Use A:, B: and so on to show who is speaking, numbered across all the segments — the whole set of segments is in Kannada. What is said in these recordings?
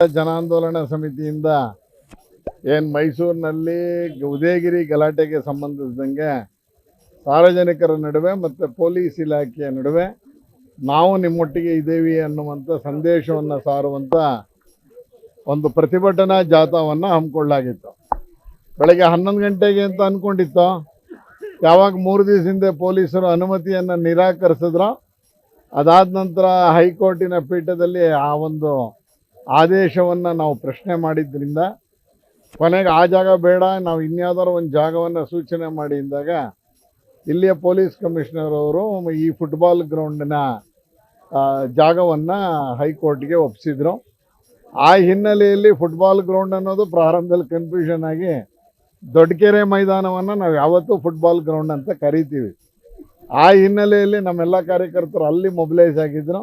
A: ಜನಾಂದೋಲನ ಸಮಿತಿಯಿಂದ ಏನು ಮೈಸೂರಿನಲ್ಲಿ ಉದಯಗಿರಿ ಗಲಾಟೆಗೆ ಸಂಬಂಧಿಸಿದಂಗೆ ಸಾರ್ವಜನಿಕರ ನಡುವೆ ಮತ್ತು ಪೊಲೀಸ್ ಇಲಾಖೆಯ ನಡುವೆ ನಾವು ನಿಮ್ಮೊಟ್ಟಿಗೆ ಇದ್ದೇವೆ ಅನ್ನುವಂಥ ಸಂದೇಶವನ್ನು ಸಾರುವಂಥ ಒಂದು ಪ್ರತಿಭಟನಾ ಜಾಥಾವನ್ನು ಹಮ್ಮಿಕೊಳ್ಳಾಗಿತ್ತು ಬೆಳಗ್ಗೆ ಹನ್ನೊಂದು ಗಂಟೆಗೆ ಅಂತ ಅಂದ್ಕೊಂಡಿತ್ತು ಯಾವಾಗ ಮೂರು ದಿವಸ ಹಿಂದೆ ಪೊಲೀಸರು ಅನುಮತಿಯನ್ನು ನಿರಾಕರಿಸಿದ್ರು, ಅದಾದ ನಂತರ ಹೈಕೋರ್ಟಿನ ಪೀಠದಲ್ಲಿ ಆ ಒಂದು ಆದೇಶವನ್ನು ನಾವು ಪ್ರಶ್ನೆ ಮಾಡಿದ್ರಿಂದ, ಕೊನೆಗೆ ಆ ಜಾಗ ಬೇಡ, ನಾವು ಇನ್ಯಾವುದಾದ್ರು ಒಂದು ಜಾಗವನ್ನು ಸೂಚನೆ ಮಾಡಿ ಇಲ್ಲಿಯ ಪೊಲೀಸ್ ಕಮಿಷನರ್ ಅವರು ಈ ಫುಟ್ಬಾಲ್ ಗ್ರೌಂಡಿನ ಜಾಗವನ್ನು ಹೈಕೋರ್ಟ್ಗೆ ಒಪ್ಪಿಸಿದ್ರು ಆ ಹಿನ್ನೆಲೆಯಲ್ಲಿ ಫುಟ್ಬಾಲ್ ಗ್ರೌಂಡ್ ಅನ್ನೋದು ಪ್ರಾರಂಭದಲ್ಲಿ ಕನ್ಫ್ಯೂಷನ್ ಆಗಿ ದೊಡ್ಡಕೆರೆ ಮೈದಾನವನ್ನು ನಾವು ಯಾವತ್ತೂ ಫುಟ್ಬಾಲ್ ಗ್ರೌಂಡ್ ಅಂತ ಕರಿತೀವಿ. ಆ ಹಿನ್ನೆಲೆಯಲ್ಲಿ ನಮ್ಮೆಲ್ಲ ಕಾರ್ಯಕರ್ತರು ಅಲ್ಲಿ ಮೊಬಿಲೈಸ್ ಆಗಿದ್ರು.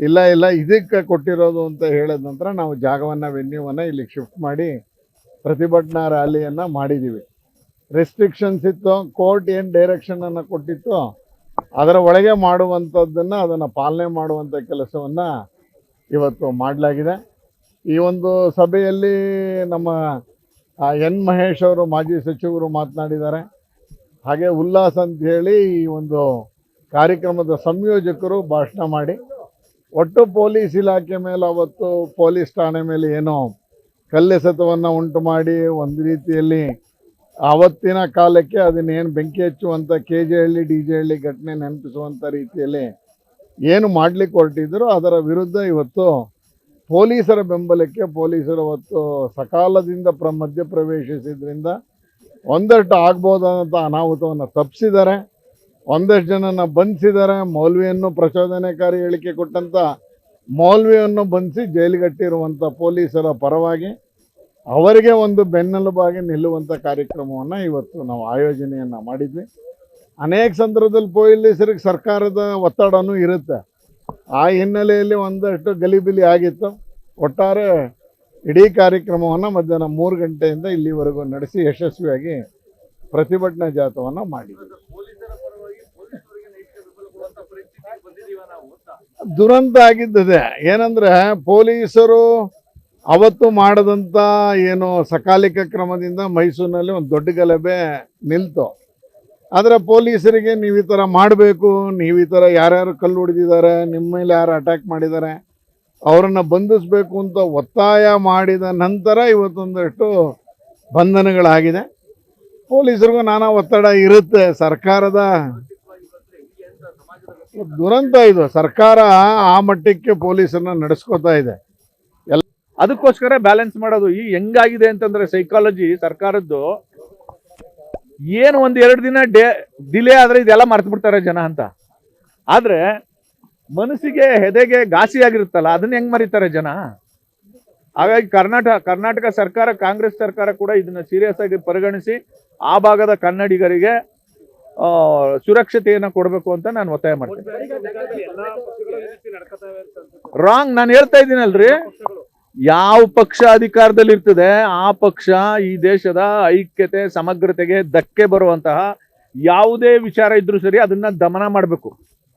A: ಇಲ್ಲ ಇಲ್ಲ, ಇದಕ್ಕೆ ಕೊಟ್ಟಿರೋದು ಅಂತ ಹೇಳಿದ ನಂತರ ನಾವು ಜಾಗವನ್ನು, ವೆನ್ಯೂವನ್ನು ಇಲ್ಲಿಗೆ ಶಿಫ್ಟ್ ಮಾಡಿ ಪ್ರತಿಭಟನಾ ರ್ಯಾಲಿಯನ್ನು ಮಾಡಿದ್ದೀವಿ ರೆಸ್ಟ್ರಿಕ್ಷನ್ಸ್ ಇತ್ತು, ಕೋರ್ಟ್ ಏನು ಡೈರೆಕ್ಷನನ್ನು ಕೊಟ್ಟಿತ್ತು ಅದರ ಒಳಗೆ ಮಾಡುವಂಥದ್ದನ್ನು, ಅದನ್ನು ಪಾಲನೆ ಮಾಡುವಂಥ ಕೆಲಸವನ್ನು ಇವತ್ತು ಮಾಡಲಾಗಿದೆ. ಈ ಒಂದು ಸಭೆಯಲ್ಲಿ ನಮ್ಮ ಎನ್ ಮಹೇಶ್ ಅವರು ಮಾಜಿ ಸಚಿವರು ಮಾತನಾಡಿದ್ದಾರೆ. ಹಾಗೆ ಉಲ್ಲಾಸ್ ಅಂತ ಹೇಳಿ ಈ ಒಂದು ಕಾರ್ಯಕ್ರಮದ ಸಂಯೋಜಕರು ಭಾಷಣ ಮಾಡಿ ಒಟ್ಟು ಪೊಲೀಸ್ ಇಲಾಖೆ ಮೇಲೆ ಅವತ್ತು ಪೊಲೀಸ್ ಠಾಣೆ ಮೇಲೆ ಏನೋ ಕಲ್ಲೆಸೆತವನ್ನು ಉಂಟು ಮಾಡಿ ಒಂದು ರೀತಿಯಲ್ಲಿ ಆವತ್ತಿನ ಕಾಲಕ್ಕೆ ಅದನ್ನೇನು ಬೆಂಕಿ ಹಚ್ಚುವಂಥ K J Halli D J Halli ಘಟನೆ ನೆನಪಿಸುವಂಥ ರೀತಿಯಲ್ಲಿ ಏನು ಮಾಡಲಿಕ್ಕೆ ಹೊರಟಿದ್ರು ಅದರ ವಿರುದ್ಧ ಇವತ್ತು ಪೊಲೀಸರ ಬೆಂಬಲಕ್ಕೆ ಪೊಲೀಸರು ಅವತ್ತು ಸಕಾಲದಿಂದ ಪ್ರ ಮಧ್ಯ ಪ್ರವೇಶಿಸಿದ್ರಿಂದ ಒಂದಷ್ಟು ಆಗ್ಬೋದಾದಂಥ ಅನಾಹುತವನ್ನು ತಪ್ಪಿಸಿದ್ದಾರೆ ಒಂದಷ್ಟು ಜನನ ಬಂಧಿಸಿದ್ದಾರೆ. ಮೌಲ್ವಿಯನ್ನು ಪ್ರಚೋದನೆಕಾರಿ ಹೇಳಿಕೆ ಕೊಟ್ಟಂಥ ಮೌಲ್ವಿಯನ್ನು ಬಂಧಿಸಿ ಜೈಲಿಗಟ್ಟಿರುವಂಥ ಪೊಲೀಸರ ಪರವಾಗಿ ಅವರಿಗೆ ಒಂದು ಬೆನ್ನೆಲುಬಾಗಿ ನಿಲ್ಲುವಂಥ ಕಾರ್ಯಕ್ರಮವನ್ನು ಇವತ್ತು ನಾವು ಆಯೋಜನೆಯನ್ನು ಮಾಡಿದ್ವಿ. ಅನೇಕ ಸಂದರ್ಭದಲ್ಲಿ ಪೊಲೀಸರಿಗೆ ಸರ್ಕಾರದ ಒತ್ತಡವೂ ಇರುತ್ತೆ. ಆ ಹಿನ್ನೆಲೆಯಲ್ಲಿ ಒಂದಷ್ಟು ಗಲಿಬಿಲಿ ಆಗಿತ್ತು. ಒಟ್ಟಾರೆ ಇಡೀ ಕಾರ್ಯಕ್ರಮವನ್ನು ಮಧ್ಯಾಹ್ನ ಮೂರು ಗಂಟೆಯಿಂದ ಇಲ್ಲಿವರೆಗೂ ನಡೆಸಿ ಯಶಸ್ವಿಯಾಗಿ ಪ್ರತಿಭಟನಾ ಜಾಥವನ್ನು ಮಾಡಿದ್ವಿ. ದುರಂತ ಆಗಿದ್ದದೆ. ಏನಂದ್ರೆ ಪೊಲೀಸರು ಅವತ್ತು ಮಾಡದಂತ ಏನು ಸಕಾಲಿಕ ಕ್ರಮದಿಂದ ಮೈಸೂರಿನಲ್ಲಿ ಒಂದು ದೊಡ್ಡ ಗಲಭೆ ನಿಲ್ತು. ಆದರೆ ಪೊಲೀಸರಿಗೆ ನೀವು ಈ ಥರ ಮಾಡಬೇಕು, ನೀವು ಈ ಥರ ಯಾರ್ಯಾರು ಕಲ್ಲು ಹೊಡೆದಿದ್ದಾರೆ, ನಿಮ್ಮ ಮೇಲೆ ಯಾರು ಅಟ್ಯಾಕ್ ಮಾಡಿದ್ದಾರೆ, ಅವರನ್ನು ಬಂಧಿಸಬೇಕು ಅಂತ ಒತ್ತಾಯ ಮಾಡಿದ ನಂತರ ಇವತ್ತೊಂದಷ್ಟು ಬಂಧನಗಳಾಗಿದೆ. ಪೊಲೀಸರಿಗೂ ನಾನಾ ಒತ್ತಡ ಇರುತ್ತೆ. ಸರ್ಕಾರದ ದುರಂತ ಇದು. ಸರ್ಕಾರ ಆ ಮಟ್ಟಕ್ಕೆ ಪೊಲೀಸನ್ನ ನಡೆಸ್ಕೋತಾ ಇದೆ.
B: ಎಲ್ಲ ಅದಕ್ಕೋಸ್ಕರ ಬ್ಯಾಲೆನ್ಸ್ ಮಾಡೋದು. ಈ ಹೆಂಗಾಗಿದೆ ಅಂತಂದ್ರೆ ಸೈಕಾಲಜಿ ಸರ್ಕಾರದ್ದು ಏನು ಒಂದ್ ಎರಡು ದಿನ ಡೇ ಡಿಲೇ ಆದ್ರೆ ಇದೆಲ್ಲ ಮರ್ತು ಬಿಡ್ತಾರೆ ಜನ ಅಂತ. ಆದ್ರೆ ಮನಸ್ಸಿಗೆ ಹೆದೆಗೆ ಘಾಸಿ ಆಗಿರುತ್ತಲ್ಲ, ಅದನ್ನ ಹೆಂಗ್ ಮರಿತಾರೆ ಜನ? ಹಾಗಾಗಿ ಕರ್ನಾಟಕ ಕರ್ನಾಟಕ ಸರ್ಕಾರ, ಕಾಂಗ್ರೆಸ್ ಸರ್ಕಾರ ಕೂಡ ಇದನ್ನ ಸೀರಿಯಸ್ ಆಗಿ ಪರಿಗಣಿಸಿ, ಆ ಭಾಗದ ಕನ್ನಡಿಗರಿಗೆ ಸುರಕ್ಷತೆಯನ್ನ ಕೊಡಬೇಕು ಅಂತ ನಾನು ಒತ್ತಾಯ ಮಾಡ್ತೀನಿ. ರಾಂಗ್ ನಾನು ಹೇಳ್ತಾ ಇದ್ದೀನಲ್ರಿ. ಯಾವ ಪಕ್ಷ ಅಧಿಕಾರದಲ್ಲಿ ಇರ್ತದೆ ಆ ಪಕ್ಷ ಈ ದೇಶದ ಐಕ್ಯತೆ ಸಮಗ್ರತೆಗೆ ಧಕ್ಕೆ ಬರುವಂತಹ ಯಾವುದೇ ವಿಚಾರ ಇದ್ರೂ ಸರಿ ಅದನ್ನ ದಮನ ಮಾಡಬೇಕು.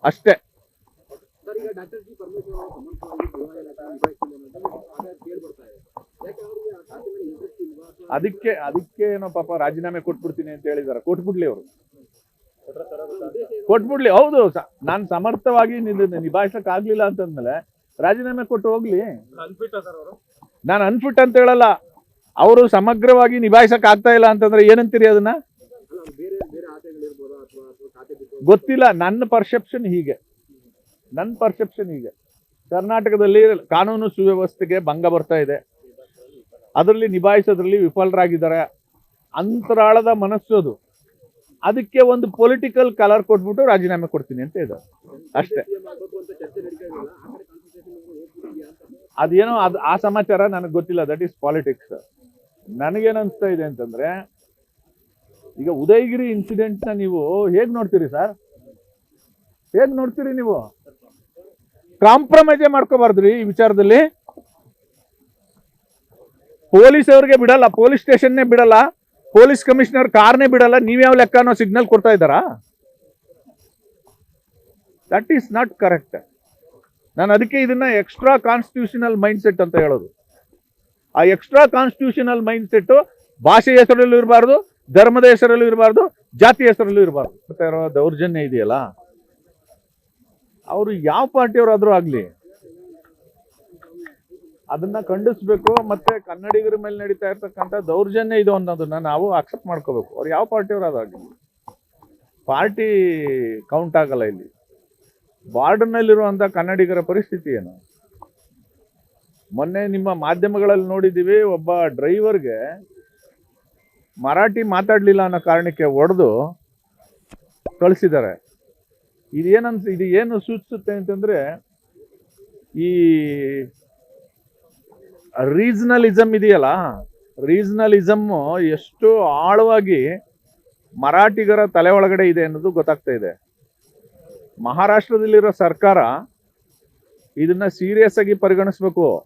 B: ಅಷ್ಟೇ. ಅದಕ್ಕೆ ಅದಕ್ಕೆ ಏನೋ ಪಾಪ ರಾಜೀನಾಮೆ ಕೊಟ್ಬಿಡ್ತೀನಿ ಅಂತ ಹೇಳಿದಾರೆ. ಕೊಟ್ಬಿಡ್ಲಿ ಅವರು. ಕೊಟ್ಬಿಡ್ಲಿ, ಹೌದು ನಾನು ಸಮರ್ಥವಾಗಿ ನಿಭಾಯಿಸಕ್ ಆಗ್ಲಿಲ್ಲ ಅಂತಂದ್ಮೇಲೆ ರಾಜೀನಾಮೆ ಕೊಟ್ಟು ಹೋಗ್ಲಿ. ನಾನು ಅನ್ಫಿಟ್ ಅಂತ ಹೇಳಲ್ಲ. ಅವರು ಸಮಗ್ರವಾಗಿ ನಿಭಾಯಿಸಕ್ ಆಗ್ತಾ ಇಲ್ಲ ಅಂತಂದ್ರೆ ಏನಂತೀರಿ ಅದನ್ನ? ಗೊತ್ತಿಲ್ಲ, ನನ್ನ ಪರ್ಸೆಪ್ಷನ್ ಹೀಗೆ. ನನ್ನ ಪರ್ಸೆಪ್ಷನ್ ಹೀಗೆ. ಕರ್ನಾಟಕದಲ್ಲಿ ಕಾನೂನು ಸುವ್ಯವಸ್ಥೆಗೆ ಭಂಗ ಬರ್ತಾ ಇದೆ. ಅದರಲ್ಲಿ ನಿಭಾಯಿಸೋದ್ರಲ್ಲಿ ವಿಫಲರಾಗಿದ್ದಾರೆ. ಅಂತರಾಳದ ಮನಸ್ಸು ಅದು. ಅದಕ್ಕೆ ಒಂದು ಪೊಲಿಟಿಕಲ್ ಕಲರ್ ಕೊಟ್ಬಿಟ್ಟು ರಾಜೀನಾಮೆ ಕೊಡ್ತೀನಿ ಅಂತ ಇದ್ದಾರೆ ಅಷ್ಟೇ. ಅದೇನೋ ಅದು ಆ ಸಮಾಚಾರ ನನಗೆ ಗೊತ್ತಿಲ್ಲ ದಟ್ ಈಸ್ ಪಾಲಿಟಿಕ್ಸ್ ಅನಿಸ್ತಾ ಇದೆ ಅಂತಂದ್ರೆ, ಈಗ ಉದಯಗಿರಿ ಇನ್ಸಿಡೆಂಟ್ನ ನೀವು ಹೇಗ್ ನೋಡ್ತೀರಿ ಸರ್? ಹೇಗ್ ನೋಡ್ತೀರಿ ನೀವು? ಕಾಂಪ್ರಮೈಸೇ ಮಾಡ್ಕೋಬಾರ್ದ್ರಿ ಈ ವಿಚಾರದಲ್ಲಿ. ಪೊಲೀಸ್ ಅವ್ರಿಗೆ ಬಿಡಲ್ಲ, ಪೊಲೀಸ್ ಸ್ಟೇಷನ್ನೇ ಬಿಡಲ್ಲ. ಪೊಲೀಸ್ ಕಮಿಷನರ್ ಕಾರ್ನೇ ಬಿಡಲ್ಲ ನೀವ್ಯಾವ ಲೆಕ್ಕ ಅನ್ನೋ ಸಿಗ್ನಲ್ ಕೊಡ್ತಾ ಇದ್ದಾರಾ? ದಟ್ ಈಸ್ ನಾಟ್ ಕರೆಕ್ಟ್ ನಾನು ಅದಕ್ಕೆ ಇದನ್ನ ಎಕ್ಸ್ಟ್ರಾ ಕಾನ್ಸ್ಟಿಟ್ಯೂಷನಲ್ ಮೈಂಡ್ ಸೆಟ್ ಅಂತ ಹೇಳೋದು. ಆ ಎಕ್ಸ್ಟ್ರಾ ಕಾನ್ಸ್ಟಿಟ್ಯೂಷನಲ್ ಮೈಂಡ್ ಸೆಟ್ ಭಾಷೆ ಹೆಸರಲ್ಲೂ ಇರಬಾರ್ದು, ಧರ್ಮದ ಹೆಸರಲ್ಲೂ ಇರಬಾರ್ದು, ಜಾತಿ ಹೆಸರಲ್ಲೂ ಇರಬಾರ್ದು. ದೌರ್ಜನ್ಯ ಇದೆಯಲ್ಲ? ಅವರು ಯಾವ ಪಾರ್ಟಿಯವರಾದ್ರೂ ಆಗ್ಲಿ. ಅದನ್ನ ಖಂಡಿಸ್ಬೇಕು. ಮತ್ತೆ ಕನ್ನಡಿಗರ ಮೇಲೆ ನಡೀತಾ ಇರ್ತಕ್ಕಂಥ ದೌರ್ಜನ್ಯ ಇದು ಅನ್ನೋದನ್ನ ನಾವು ಅಕ್ಸೆಪ್ಟ್ ಮಾಡ್ಕೋಬೇಕು. ಅವ್ರು ಯಾವ ಪಾರ್ಟಿಯವರಾದಾಗಲಿ ಪಾರ್ಟಿ ಕೌಂಟ್ ಆಗಲ್ಲ ಇಲ್ಲಿ. ಬಾರ್ಡರ್ನಲ್ಲಿರುವಂಥ ಕನ್ನಡಿಗರ ಪರಿಸ್ಥಿತಿ ಏನು? ಮೊನ್ನೆ ನಿಮ್ಮ ಮಾಧ್ಯಮಗಳಲ್ಲಿ ನೋಡಿದ್ದೀವಿ, ಒಬ್ಬ ಡ್ರೈವರ್ಗೆ ಮರಾಠಿ ಮಾತಾಡಲಿಲ್ಲ ಅನ್ನೋ ಕಾರಣಕ್ಕೆ ಒಡೆದು ಕಳಿಸಿದ್ದಾರೆ. ಇದೇನನ್ಸ್ ಇದು ಏನು ಸೂಚಿಸುತ್ತೆ ಅಂತಂದ್ರೆ ಈ ರೀಜನಲಿಸಮ್ ಇದೆಯಲ್ಲ ರೀಜನಲಿಸಮ್ ಎಷ್ಟು ಆಳವಾಗಿ ಮರಾಠಿಗರ ತಲೆ ಒಳಗಡೆ ಇದೆ ಅನ್ನೋದು ಗೊತ್ತಾಗ್ತಾ ಇದೆ. ಮಹಾರಾಷ್ಟ್ರದಲ್ಲಿರೋ ಸರ್ಕಾರ ಇದನ್ನ ಸೀರಿಯಸ್ ಆಗಿ ಪರಿಗಣಿಸ್ಬೇಕು.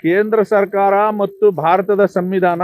B: ಕೇಂದ್ರ ಸರ್ಕಾರ ಮತ್ತು ಭಾರತದ ಸಂವಿಧಾನ